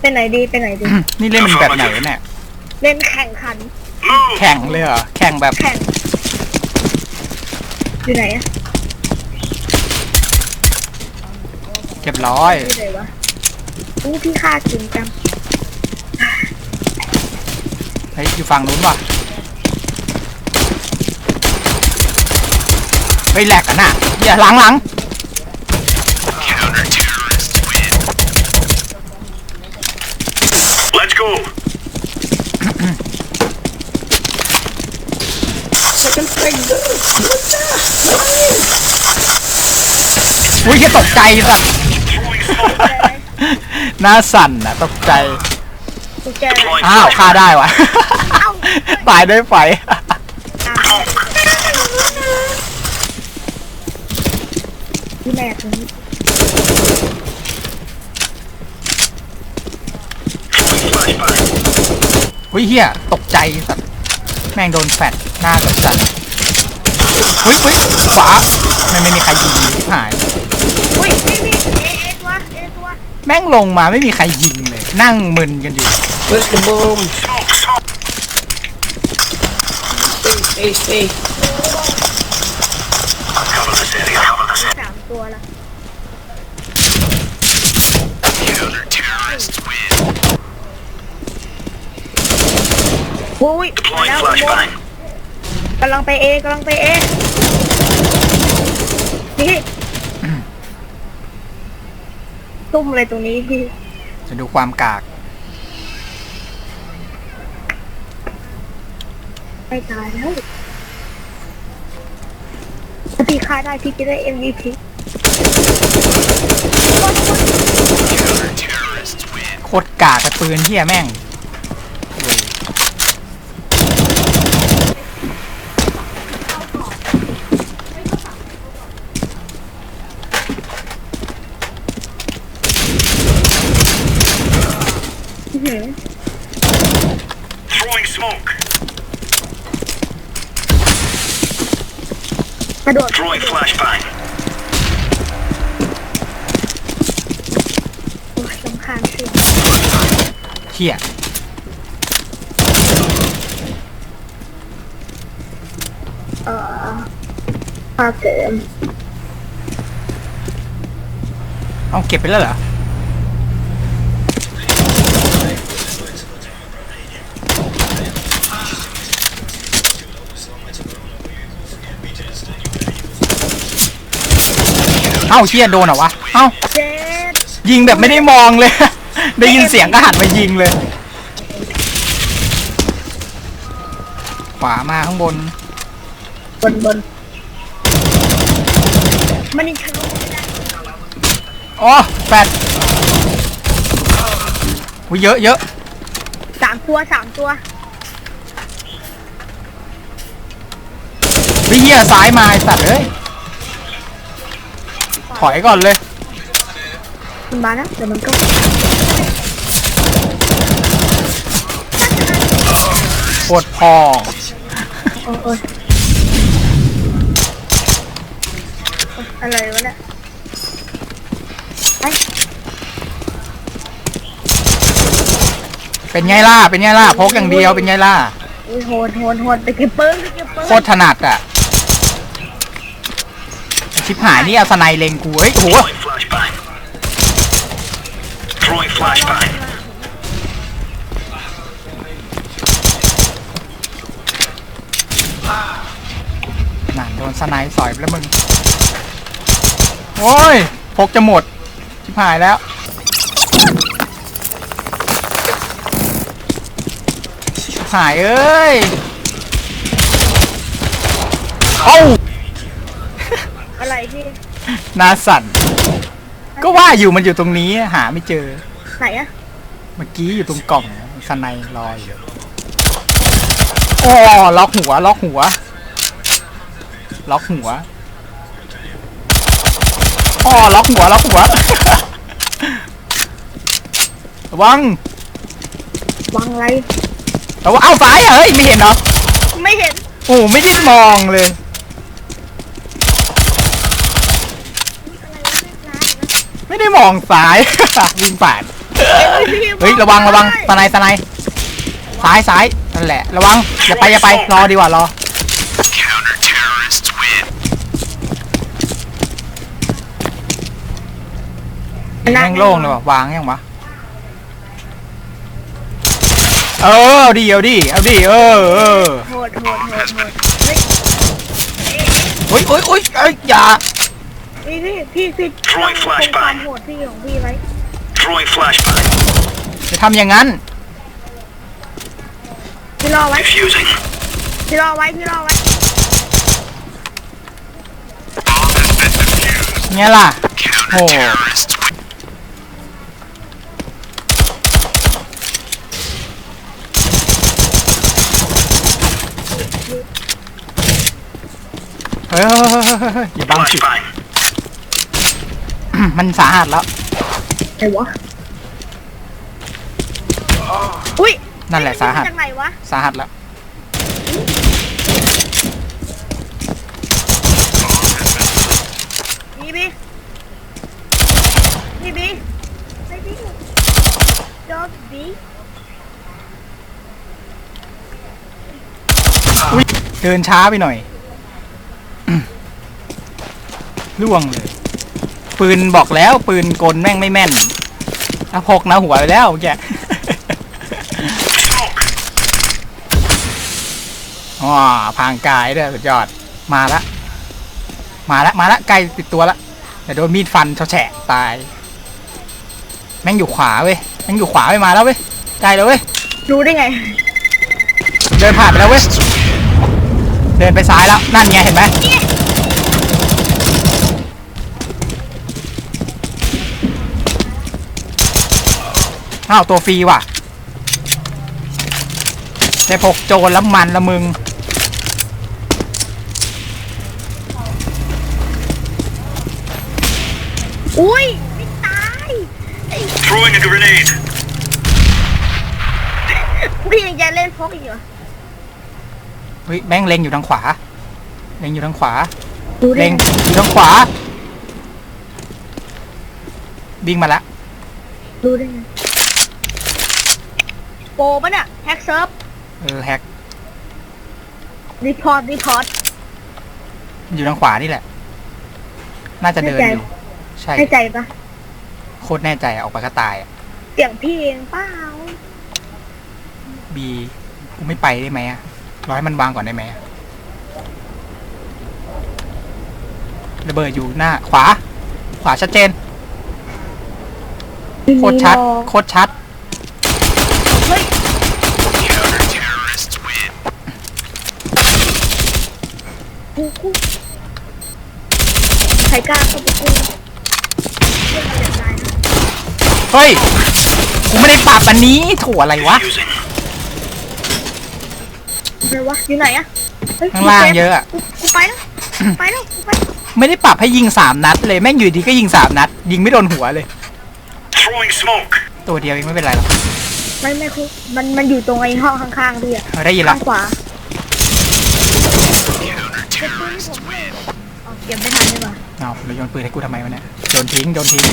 ไปไหนดีไปไหนดี นี่เล่นเป็นแบบไหนวะเนี่ยเล่นแข่งขัน Move! แข่งเลยเหรอแข่งแบบแข่ง อยู่ไหนอะเรียบร้อยอยู่ไหนวะอู้พี่ฆ่าจริงจังเฮ้ยอยู่ฝั่งนู้นว่ะเฮ้ยแหลกอะน่ะอย่าหลังหลัง Let's go! อุ้ยแค่ตกใจสัตว์ Throwing smoke. หน้าสั่นนะตกใจ กูเจอ Deploying อ้าวฆ่า flashbang. ได้วะ ตายด้วยไฟ Smoke. ที่แม่ตรงนี้ Throwing flashbang. อุ้ยเฮียตกใจสัตว์แม่งโดนแฟดหน้าจัดจัดอุ้ยอุ้ยขวาไม่ไม่มีใครยิงชิบหายอุ้ยนี่นี่เอเอตัวเอตัวแม่งลงมาไม่มีใครยิงเลย นั่งมึนกันอยู่ Where's the bomb? Smoke, smoke. Stay, stay, stay. Cover this area. Cover this area. สามตัวละ อุ้ยมา Deploying แล้ว flashbang. กำลังไปเอกำลังไปเอนี่ตุ้มเลยตรงนี้พี่จะดูความกากไม่ตายแล้วถ้าพี่ฆ่าได้พี่จะได้ MVP Counter-terrorists win. โคตรกากกับปืนเฮียแม่งโอ้ย อื้อหือ Throwing smoke. กระโดด Throwing flashbang. โอ้ยสำคัญสิเฮียเอ่อภาพเกิมเอาเก็บไปแล้วเหรอ เอ้าเชี่ยโดนเหรอวะ เอ้าเจ็ดยิงแบบไม่ได้มองเลย ได้ยินเสียงก็หันมายิงเลย ขวามาข้างบน บนบนมันนี่ทะลุไม่ได้อ๋อแฟดอุ้ยเยอะเยอะสามตัวสามตัววิเฮียซ้ายมาไอสัตว์เอ้ย ถอยก่อนเลยมันมาแล้วเดี๋ยวมันก็ปวดพองโอ้ยโอ้ยอะไรวะเนี่ยไอ้เป็นไงล่ะ เป็นไงล่ะ พกอย่างเดียว เป็นไงล่ะอุ้ยโหดโหดโหดไปเก็บปืนไปเก็บปืนโคตรถนัดอะไอ้ ชิบหายนี่เอาสไนเล็งกูเฮ้ยโอ้โห Throwing flashbang. Throwing flashbang. นั่นโดนสไนสอยไปแล้วมึง โอ้ยพกจะหมด ชิบหายแล้ว ชิบหายเอ้ย เอ้าอะไร พี่หนาสั่น ก็ว่าอยู่มันอยู่ตรงนี้หาไม่เจอ ไหนอะเมื่อกี้อยู่ตรงกล่องสไนลอยอยู่โอ้ล็อกหัว ล็อกหัว ล็อกหัวอ๋อล็อกหัว ล็อกหัว ระวัง วางอะไร ระวัง เอ้าซ้ายอะเฮ้ย ไม่เห็นเหรอ ไม่เห็น โอ้ไม่ได้มองเลย อะ ไรวะแม่ร้านนะไม่ได้มองซ้าย วิ่งผ่านเฮ้ยระวังระวังสไนสไนซ้ายซ้ายนั่นแหละ ระวังอย่าไปอย่าไปรอดีกว่ารอ Counter terrorists win. แม่งโล่งเลยว่ะวางยังวะเออเอาดิเอาดิเอาดิเออเออโหดโหดโหดโหดเฮ้ยโอ้ยโอ้ยโอ้ยเอ้ยอย่า พี่พี่พี่พี่ Throwing ต้องคง flashbang ความโหดพี่ของพี่ไว้ Throwing flashbang. จะทำอย่างนั้น พี่รอไว้ Defusing. พี่รอไว้พี่รอไว้ Bomb has been defused. ไงล่ะ Counter Oh. terrorists win. เฮ้ยเฮ้ยเฮ้ยเฮ้ยเฮ้ยอย่าบังสิ Flashbang. มันสาหัสแล้วไหนวะอุ้ยนั่นแหละสาหัส จากไหนวะสาหัสแล้วบีบีบีบีไอ้บีจอบบีอุ้ยเดินช้าไปหน่อยอืมล่วงเลย ปืนบอกแล้ว ปืนกลแม่งไม่แม่นถ้าพกนะหัวไปแล้วแก Smoke. อ๋อพรางกายด้วยสุดยอดมาละ มาละมาละใกล้ติดตัวละแต่โดนมีดฟันเฉาแฉะตาย แม่งอยู่ขวาเว้ยแม่งอยู่ขวาไปมาแล้วเว้ยใกล้แล้วเว้ยรู้ได้ไง เดินผ่านไปแล้วเว้ยเดินไปซ้ายแล้วนั่นไงเห็นไหม อ้าวตัวฟรีว่ะได้พกโจรแล้วมันละมึง อุ้ย ไม่ตายไอ้ Throwing a grenade. พี่ยังจะเล่นพกอีกเหรอเฮ้ยแม่งเล็งอยู่ทางขวา เล็งอยู่ทางขวารู้ได้เล็งไงอยู่ทางขวาบิงมาละรู้ได้ไง โปรปะเนี่ยแฮกเซิร์ฟเออแฮกรีพอร์ตรีพอร์ต อยู่ทางขวานี่แหละ น่าจะเดินแน่ใจ อยู่ ใช่ ให้ใจปะโคตรแน่ใจอะออกไปก็ตายอะเสียงพี่เองเปล่าบีกูไม่ไปได้ไหมอะรอให้มันวางก่อนได้ไหมอะระเบิดอยู่หน้า ขวา ขวาชัดเจน โคตรชัด โคตรชัด เฮ้ย Counter terrorists win. กูกูใครกล้าเข้าไปกูเรื่องมันจะตายนะเฮ้ย กูไม่ได้ปรับอันนี้โถอะไรวะ Defusing. ไหนวะอยู่ไหนอะเฮ้ยข้างล่างเยอะอะ กูกูไปแล้วไปแล้วกูไปไม่ได้ปรับให้ยิงสามนัดเลยแม่งอยู่ดีก็ยิงสามนัด ยิงไม่โดนหัวเลย Throwing smoke. ตัวเดียวเองไม่เป็นไรหรอกไม่ไม่คุมันมันอยู่ตรงไอ้ห้องข้างๆพี่อะเออได้ยินข้าละงขวา Counter terrorists win. เอาเก็บไม่ทันดีกว่าเอาเราโยนปืนให้กูทำไมวะเนี่ยโยนทิ้งโยนทิ้ง